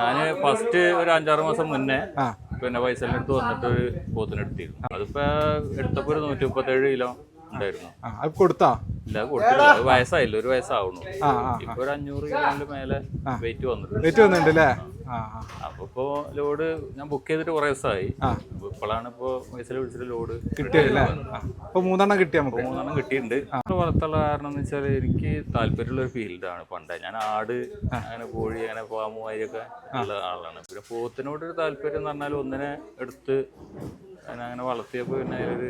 ഞാൻ ഫസ്റ്റ് ഒരു അഞ്ചാറ് മാസം മുന്നേ പിന്നെ പൈസ എടുത്ത് വന്നിട്ട് ഒരു പോത്തിന് എടുത്തിരുന്നു അതിപ്പോ എടുത്തപ്പോ ഒരു നൂറ്റി മുപ്പത്തേഴ് കിലോ ഉണ്ടായിരുന്നു. അത് കൊടുത്താ? ഇല്ല കൊടുത്തില്ല. അത് വയസ്സായില്ല ഒരു വയസ്സാവണു ഇപ്പൊ ഒരു അഞ്ഞൂറ് കിലോന്റെ മേലെ വെയിറ്റ് വന്നിട്ടുണ്ട്. വെയിറ്റ് വന്നിട്ടുണ്ട് അപ്പൊ ഇപ്പൊ ലോഡ് ഞാൻ ബുക്ക് ചെയ്തിട്ട് കുറെ ദിവസമായി. ഇപ്പോഴാണ് ഇപ്പൊ പൈസ വിളിച്ചിട്ട് ലോഡ് കിട്ടിയല്ലേ അപ്പൊ മൂന്നെണ്ണം കിട്ടി നമുക്ക്. മൂന്നെണ്ണം കിട്ടിയിട്ടുണ്ട്. വളർത്തുള്ള കാരണം എന്ന് വെച്ചാൽ എനിക്ക് താല്പര്യമുള്ള ഒരു ഫീൽഡാണ് പണ്ട്. ഞാൻ ആട് അങ്ങനെ കോഴി അങ്ങനെ പാമ്പുമാരിയൊക്കെ ഉള്ള ആളാണ്. പിന്നെ പോത്തിനോട് ഒരു താല്പര്യം എന്ന് പറഞ്ഞാൽ ഒന്നിനെ എടുത്ത് അങ്ങനെ വളർത്തിയപ്പോ പിന്നെ ഒരു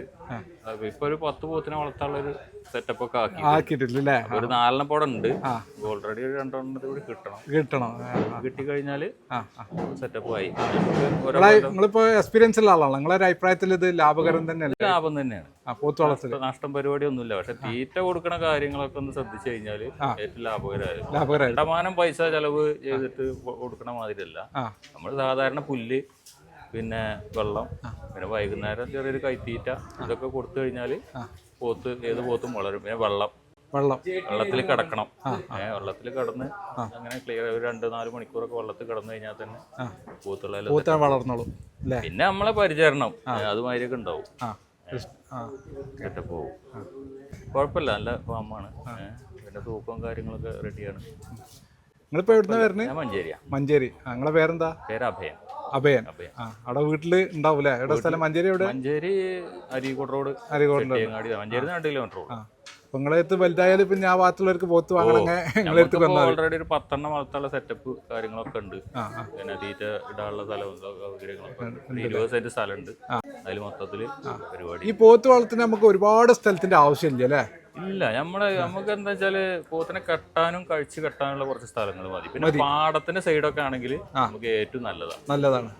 ഇപ്പൊ ഒരു പത്ത് പോത്തിനെ വളർത്താനുള്ള ഒരു സെറ്റപ്പ് ഒക്കെ ആക്കി ആക്കിയിട്ടില്ല ഒരു നാലെണ്ണം പോടെ ഉണ്ട്. ആ. ഓൾറെഡി ഒരു രണ്ടെണ്ണത്തിൽ കൂടി കിട്ടണം. കിട്ടണം. ആ സെറ്റപ്പ് ആയി. നിങ്ങളിപ്പോ എക്സ്പീരിയൻസ് ഉള്ള ആളാണ് നിങ്ങളൊരു അഭിപ്രായത്തിൽ ഇത് ലാഭകരം തന്നെ ലാഭം തന്നെയാണ്. ആ പോത്ത് വളർത്തൽ നഷ്ട- പരിപാടി ഒന്നുമില്ല പക്ഷെ തീറ്റ കൊടുക്കണ കാര്യങ്ങളൊക്കെ ഒന്ന് ശ്രദ്ധിച്ചു കഴിഞ്ഞാൽ ഏറ്റവും ലാഭകരമായിരുന്നു ലാഭകരമായി ശതമാനം പൈസ ചെലവ് ചെയ്തിട്ട് കൊടുക്കണ മാതിരിയല്ല. നമ്മൾ സാധാരണ പുല്ല് പിന്നെ വെള്ളം പിന്നെ വൈകുന്നേരം ചെറിയൊരു കൈത്തീറ്റ ഇതൊക്കെ കൊടുത്തു കഴിഞ്ഞാൽ പോത്ത് ഏത് പോത്തും വളരും. പിന്നെ വെള്ളം. വെള്ളം. വെള്ളത്തിൽ കിടക്കണം. വെള്ളത്തിൽ കിടന്ന് അങ്ങനെ ക്ലിയർ ഒരു രണ്ട് നാല് മണിക്കൂറൊക്കെ വെള്ളത്തിൽ കിടന്നു കഴിഞ്ഞാൽ തന്നെ പൂത്തുള്ള വളർന്നോളൂ വളർന്നോളും പിന്നെ നമ്മളെ പരിചരണം. അതുമാതിരിയൊക്കെ ഉണ്ടാവും. പോകും കുഴപ്പമില്ല നല്ല ഫാമാണ്. പിന്നെ തൂക്കവും കാര്യങ്ങളൊക്കെ റെഡിയാണ്. നിങ്ങളിപ്പോ എവിടുന്ന വരുന്നത് മഞ്ചേരി. ആ, നിങ്ങളെ പേരെന്താ? പേര് അഭയൻ. അഭയൻ. അവിടെ വീട്ടിൽ ഉണ്ടാവൂലേ എവിടെ സ്ഥലം? മഞ്ചേരി എവിടെ? മഞ്ചേരി അരീക്കോട് റോഡ്. ചെട്ടിയങ്ങാടി. മഞ്ചേരി രണ്ട് കിലോമീറ്റർ ആ. അപ്പൊ നിങ്ങളെ അടുത്ത് വലുതായാലും പിന്നെ ആ ഭാഗത്തുള്ളവർക്ക് പോത്ത് വാങ്ങണമെങ്കിൽ നിങ്ങളെ അടുത്ത് വന്നാൽ ഓൾറെഡി ഒരു പത്തെണ്ണം വളർത്താനുള്ള സെറ്റപ്പ് കാര്യങ്ങളൊക്കെ ഉണ്ട്. പിന്നെ തീറ്റ ഇടാനുള്ള സ്ഥലം സൗകര്യങ്ങളൊക്കെ ഉണ്ട്. ഇരുപത് സെന്റ് സ്ഥലമുണ്ട്. അതിൽ മൊത്തത്തിൽ പരിപാടി. ഈ പോത്ത് വളർത്തുന്ന നമുക്ക് ഒരുപാട് സ്ഥലത്തിന്റെ ആവശ്യമില്ല അല്ലേ? ഇല്ല നമ്മൾ നമുക്ക് എന്താ വെച്ചാൽ പോത്തിനെ കെട്ടാനും കഴിച്ച് കെട്ടാനുള്ള കുറച്ച് സ്ഥലങ്ങൾ മതി. പിന്നെ പാടത്തിന്റെ സൈഡൊക്കെ ആണെങ്കിൽ നമുക്ക് ഏറ്റവും നല്ലതാണ്. നല്ലതാണ്.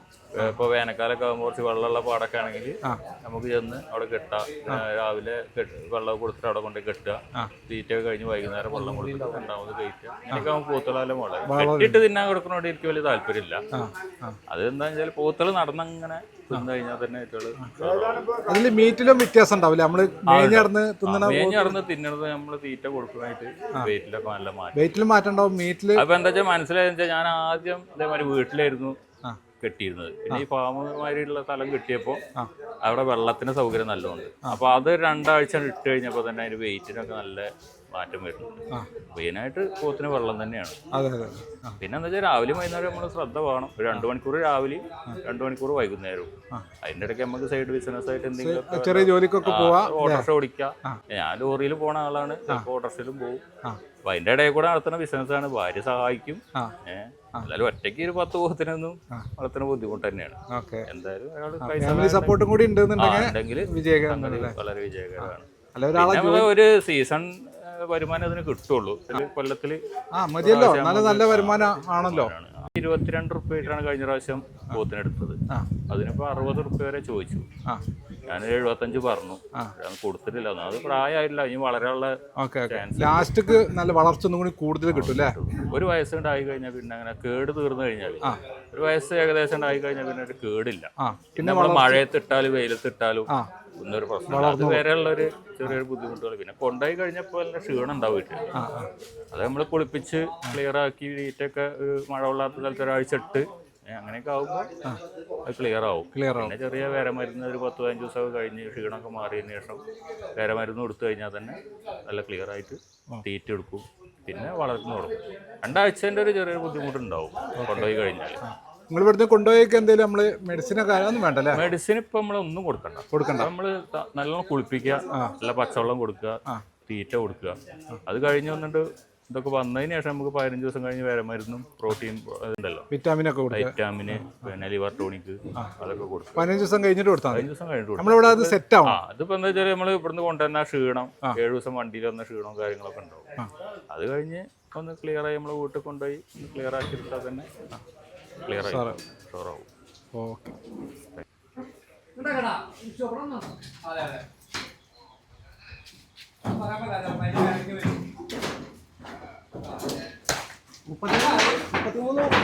ഇപ്പൊ വേനൽക്കാലൊക്കെ ആകുമ്പോൾ കുറച്ച് വെള്ളമുള്ള പാടൊക്കെ ആണെങ്കിൽ നമുക്ക് ചെന്ന് അവിടെ കെട്ടാം രാവിലെ വെള്ളം കൊടുത്തിട്ട് അവിടെ കൊണ്ട് കെട്ടുക. തീറ്റ ഒക്കെ കഴിഞ്ഞ് വൈകുന്നേരം വെള്ളം കൊടുത്തിട്ട് രണ്ടാമത് കഴിക്കുക. എനിക്ക് ആകുമ്പോൾ പൂത്തളാലും വളരെ കെട്ടിട്ട് തിന്നാൻ കൊടുക്കുന്നതോട് എനിക്ക് വലിയ താല്പര്യമില്ല. അത് എന്താ വെച്ചാൽ പോത്തുകൾ നടന്നങ്ങനെ തിന്നു കഴിഞ്ഞാൽ തന്നെ അതിൽ മീറ്റിലും വ്യത്യാസം ഉണ്ടാവില്ല? തിന്നണത് നമ്മൾ തീറ്റ കൊടുക്കാനായിട്ട് വെയിറ്റിലൊക്കെ നല്ല മാറ്റം. വെയിറ്റിൽ മാറ്റം ഉണ്ടാവും. മീറ്റിൽ അപ്പോൾ എന്താ വെച്ചാൽ മനസ്സിലായെന്ന് വെച്ചാൽ ഞാൻ ആദ്യം ഇതേമാതിരി വീട്ടിലായിരുന്നു. കെട്ടിയിരുന്നത്. പിന്നെ ഈ ഫാമുമാരിയുള്ള സ്ഥലം കിട്ടിയപ്പോൾ അവിടെ വെള്ളത്തിന് സൗകര്യം നല്ലതുണ്ട് അപ്പോൾ അത് രണ്ടാഴ്ച ഇട്ട് കഴിഞ്ഞപ്പോൾ തന്നെ അതിന് വെയിറ്റിനൊക്കെ നല്ല മാറ്റം വരുന്നുണ്ട്. മെയിനായിട്ട് പോത്തിന് വെള്ളം തന്നെയാണ്. പിന്നെ എന്താ വെച്ചാൽ രാവിലെ വൈകുന്നേരം നമ്മൾ ശ്രദ്ധ വേണം. ഒരു രണ്ട് മണിക്കൂർ രാവിലെ രണ്ട് മണിക്കൂർ വൈകുന്നേരവും. അതിന്റെ ഇടയ്ക്ക് നമുക്ക് സൈഡ് ബിസിനസ് ആയിട്ട് എന്തെങ്കിലും ചെറിയ ജോലിക്കൊക്കെ പോവാം. ഓട്ടോറിക്ഷ ഓടിക്കാം. ഞാൻ ലോറിയിൽ പോണ ആളാണ്. ഓട്ടോറിക്ഷയിലും പോകും. അപ്പൊ അതിന്റെ ഇടയിൽ കൂടെ നടത്തുന്ന ബിസിനസ് ആണ്. ഭാര്യ സഹായിക്കും. ഏഹ് എന്നാലും ഒറ്റയ്ക്ക് ഒരു പത്ത് പോകത്തിനൊന്നും വളർത്തുന്ന ബുദ്ധിമുട്ട് തന്നെയാണ്. എന്തായാലും സപ്പോർട്ടും കൂടി ഉണ്ടെന്നുണ്ടെങ്കിൽ വളരെ വിജയകരമാണ്. ഒരു സീസൺ വരുമാനം അതിന് കിട്ടുള്ളൂ. കൊല്ലത്തിൽ ആ മതിയല്ലോ. നല്ല നല്ല വരുമാനം ആണല്ലോ. ആണ്. ഇരുപത്തിരണ്ട് റുപ്യ ആയിട്ടാണ് കഴിഞ്ഞ പ്രാവശ്യം പോത്തിനെടുത്തത് എടുത്തത് അതിനിപ്പോ അറുപത് റുപ്യ വരെ ചോദിച്ചു. ഞാൻ എഴുപത്തഞ്ച് പറഞ്ഞു. ഞാൻ കൊടുത്തിട്ടില്ല. അത് പ്രായമായില്ല ഇനി വളരെയുള്ള ലാസ്റ്റ് നല്ല വളർച്ച ഒന്നും കൂടി കൂടുതൽ കിട്ടും അല്ലേ? ഒരു വയസ്സ് ഉണ്ടായി കഴിഞ്ഞാൽ പിന്നെ അങ്ങനെ കേട് തീർന്നു കഴിഞ്ഞാൽ ഒരു വയസ്സ് ഏകദേശം ഉണ്ടായി കഴിഞ്ഞാൽ പിന്നെ ഒരു കേടില്ല. പിന്നെ നമ്മൾ മഴയത്തിട്ടാലും വെയിലത്തിട്ടാലും ഒന്നൊരു പ്രശ്നം അത് വരെയുള്ള ഒരു ചെറിയൊരു ബുദ്ധിമുട്ടുകൾ പിന്നെ കൊണ്ടുപോയി കഴിഞ്ഞപ്പോൾ നല്ല ക്ഷീണം ഉണ്ടാവും വീട്ടിൽ ആ ആ. അത് നമ്മൾ കുളിപ്പിച്ച് ക്ലിയർ ആക്കി വീറ്റൊക്കെ ഒരു മഴ കൊള്ളാത്ത സ്ഥലത്ത് ഒരാഴ്ച ഇട്ട് അങ്ങനെയൊക്കെ ആവുമ്പോൾ അത് ക്ലിയർ ആവും. ക്ലിയർ ആവും. പിന്നെ ചെറിയ വേരമരുന്ന് ഒരു പത്ത് പതിനഞ്ച് ദിവസമൊക്കെ കഴിഞ്ഞ് ക്ഷീണമൊക്കെ മാറിയതിന് ശേഷം വേരമരുന്ന് കൊടുത്തു കഴിഞ്ഞാൽ തന്നെ നല്ല ക്ലിയർ ആയിട്ട് തീറ്റ എടുക്കും. പിന്നെ വളർന്നു തുടങ്ങും. രണ്ടാഴ്ചന്റെ ഒരു ചെറിയൊരു ബുദ്ധിമുട്ടുണ്ടാവും കൊണ്ടുപോയി കഴിഞ്ഞാൽ നിങ്ങൾ ഇവിടുന്ന് കൊണ്ടുപോയേക്ക് എന്തെങ്കിലും നമ്മൾ മെഡിസിൻ കാര്യമൊന്നും വേണ്ട അല്ലേ മെഡിസിൻ ഇപ്പൊ നമ്മൾ ഒന്നും കൊടുക്കണ്ട. കൊടുക്കണ്ട. നമ്മൾ നല്ലോണം കുളിപ്പിക്കുക നല്ല പച്ചവെള്ളം കൊടുക്കുക തീറ്റ കൊടുക്കുക. അത് കഴിഞ്ഞ് വന്നിട്ട് ഇതൊക്കെ വന്നതിന് ശേഷം നമുക്ക് പതിനഞ്ച് ദിവസം കഴിഞ്ഞ് വേറെ മരുന്നും പ്രോട്ടീൻ ഉണ്ടല്ലോ വിറ്റാമിനൊക്കെ കൊടുക്കുക. വൈറ്റാമിന് പിന്നെ ലിവർ ടോണിക് അതൊക്കെ കൊടുക്കും പതിനഞ്ച് ദിവസം കഴിഞ്ഞിട്ട് കൊടുത്താൽ പതിനഞ്ച് ദിവസം കഴിഞ്ഞിട്ട് നമ്മളിവിടെ അത് സെറ്റ് ആവും. അതിപ്പോ എന്താ വെച്ചാൽ നമ്മൾ ഇവിടുന്ന് കൊണ്ടുവന്ന ക്ഷീണം ഏഴ് ദിവസം വണ്ടിയിൽ വന്ന ക്ഷീണവും കാര്യങ്ങളൊക്കെ ഉണ്ടാവും. അത് കഴിഞ്ഞ് ഒന്ന് ക്ലിയർ ആയി നമ്മൾ വീട്ടിൽ കൊണ്ടുപോയി ക്ലിയർ ആക്കി എടുത്താൽ തന്നെ ക്ലിയർ ആയി. ഷുവറാവും ഓക്കെ അതെ അതെ മുപ്പത്തിമൂന്ന് മുപ്പത്തിമൂന്ന്. അവിടെ